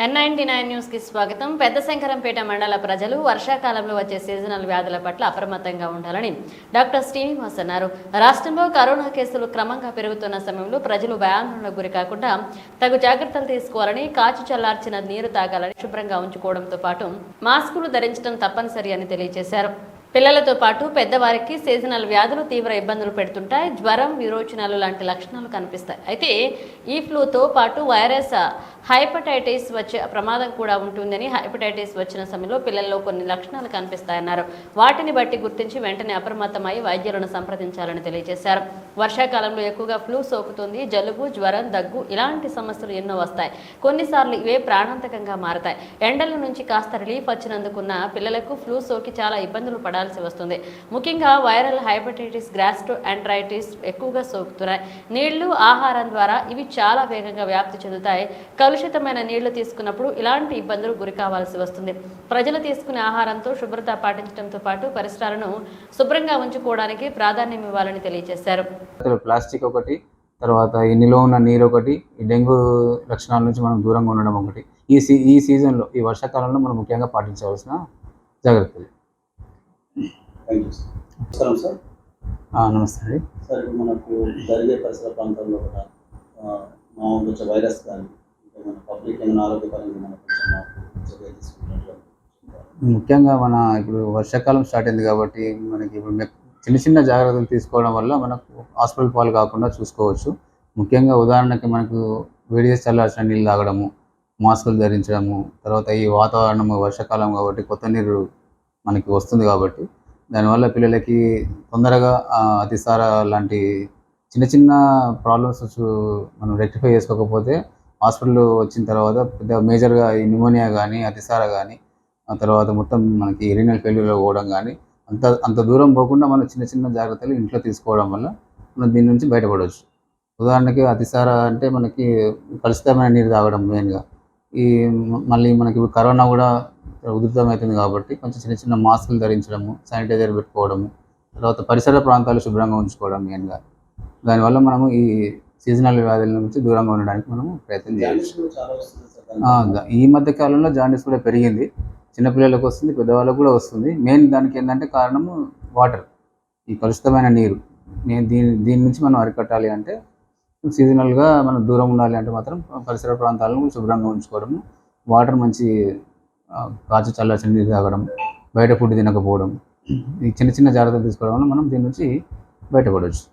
ఎన్ nine న్యూస్కి స్వాగతం. పెద్ద శంకరంపేట మండల ప్రజలు వర్షాకాలంలో వచ్చే సీజనల్ వ్యాధుల పట్ల అప్రమత్తంగా ఉండాలని డాక్టర్ శ్రీనివాస్ అన్నారు. రాష్ట్రంలో కరోనా కేసులు క్రమంగా పెరుగుతున్న సమయంలో ప్రజలు భయాందోళనకు గురి కాకుండా తగు జాగ్రత్తలు తీసుకోవాలని కాచి చల్లార్చిన నీరు తాగాలని శుభ్రంగా ఉంచుకోవడంతో పాటు మాస్కులు ధరించడం తప్పనిసరి అని తెలియజేశారు. పిల్లలతో పాటు పెద్దవారికి సీజనల్ వ్యాధులు తీవ్ర ఇబ్బందులు పెడుతుంటాయి. జ్వరం విరోచనాలు లాంటి లక్షణాలు కనిపిస్తాయి. అయితే ఈ ఫ్లూతో పాటు వైరస్ హైపటైటిస్ వచ్చే ప్రమాదం కూడా ఉంటుందని హైపటైటిస్ వచ్చిన సమయంలో పిల్లల్లో కొన్ని లక్షణాలు కనిపిస్తాయన్నారు. వాటిని బట్టి గుర్తించి వెంటనే అప్రమత్తమై వైద్యులను సంప్రదించాలని తెలియజేశారు. వర్షాకాలంలో ఎక్కువగా ఫ్లూ సోకుతుంది. జలుబు జ్వరం దగ్గు ఇలాంటి సమస్యలు ఎన్నో వస్తాయి. కొన్నిసార్లు ఇవే ప్రాణాంతకంగా మారతాయి. ఎండల నుంచి కాస్త రిలీఫ్ వచ్చినందుకున్న పిల్లలకు ఫ్లూ సోకి చాలా ఇబ్బందులు పడాలి. పడాల్సి వస్తుంది. ముఖ్యంగా వైరల్ హైపటైటిస్ గ్రాస్టో ఆండ్రైటిస్ ఎక్కువగా సోకుతున్నాయి. నీళ్ళు ఆహారం ద్వారా ఇవి చాలా వేగంగా వ్యాప్తి చెందుతాయి. కలుషితమైన నీళ్ళు తీసుకున్నప్పుడు ఇలాంటి ఇబ్బందులు గురి కావాల్సి వస్తుంది. ప్రజలు తీసుకునే ఆహారంతో శుభ్రత పాటించడంతో పాటు పరిసరాలను శుభ్రంగా ఉంచుకోవడానికి ప్రాధాన్యం ఇవ్వాలని తెలియజేశారు. ప్లాస్టిక్ ఒకటి తర్వాత ఈ ఉన్న నీరు ఒకటి ఈ డెంగ్యూ లక్షణాల నుంచి మనం దూరంగా ఉండడం ఒకటి. ఈ సీ ఈ సీజన్లో ఈ వర్షాకాలంలో మనం ముఖ్యంగా పాటించవలసిన జాగ్రత్తలు. థ్యాంక్ యూ సార్ నమస్కారం సార్ నమస్తే అండి. సార్ ఇప్పుడు మనకు జరిగే పరిసర ప్రాంతాల్లో కూడా ఆ, మామూలు వచ్చే వైరస్ కానీ మన పబ్లిక్ ఏమైనా ఆరోగ్యపరంగా మనం కొంచెం మాకు చర్య తీసుకుంటున్నట్లు ముఖ్యంగా మన ఇప్పుడు వర్షాకాలం స్టార్ట్ అయింది కాబట్టి మనకి ఇప్పుడు చిన్న చిన్న జాగ్రత్తలు తీసుకోవడం వల్ల మనకు హాస్పిటల్ పాలు కాకుండా చూసుకోవచ్చు. ముఖ్యంగా ఉదాహరణకి మనకు వేడి చేసి నీళ్ళు తాగడము మాస్కులు ధరించడము తర్వాత ఈ వాతావరణం వర్షాకాలం కాబట్టి కొత్త నీరు మనకి వస్తుంది కాబట్టి. దానివల్ల పిల్లలకి తొందరగా అతిసార లాంటి చిన్న చిన్న ప్రాబ్లమ్స్ మనం రెక్టిఫై చేసుకోకపోతే హాస్పిటల్ వచ్చిన తర్వాత పెద్ద మేజర్గా ఈ న్యూమోనియా కానీ అతిసార కానీ ఆ తర్వాత మొత్తం మనకి రీనల్ ఫెయిల్యూర్లో పోవడం కానీ అంత అంత దూరం పోకుండా మనం చిన్న చిన్న జాగ్రత్తలు ఇంట్లో తీసుకోవడం వల్ల మనం దీని నుంచి బయటపడవచ్చు ఉదాహరణకి అతిసార అంటే మనకి కలుషితమైన నీరు తాగడం మెయిన్గా ఈ మళ్ళీ మనకి కరోనా కూడా ఉధృతమవుతుంది కాబట్టి కొంచెం చిన్న చిన్న మాస్కులు ధరించడము శానిటైజర్ పెట్టుకోవడము తర్వాత పరిసర ప్రాంతాలు శుభ్రంగా ఉంచుకోవడం మెయిన్గా. దానివల్ల మనము ఈ సీజనల్ వ్యాధుల నుంచి దూరంగా ఉండడానికి మనము ప్రయత్నం చేయాలి. ఈ మధ్య కాలంలో జాండీస్ కూడా పెరిగింది. చిన్నపిల్లలకు వస్తుంది పెద్దవాళ్ళకు కూడా వస్తుంది. మెయిన్ దానికి ఏంటంటే కారణము వాటర్ ఈ కలుషితమైన నీరు. నేను దీని దీని నుంచి మనం అరికట్టాలి అంటే సీజనల్గా మనం దూరం ఉండాలి అంటే మాత్రం పరిసర ప్రాంతాలను శుభ్రంగా ఉంచుకోవడము వాటర్ మంచి కాచి చల్లార్చిన నీరు తాగడం బయట ఫుడ్ తినకపోవడం ఈ చిన్న చిన్న జాగ్రత్తలు తీసుకోవడం వల్ల మనం దీని నుంచి బయటపడవచ్చు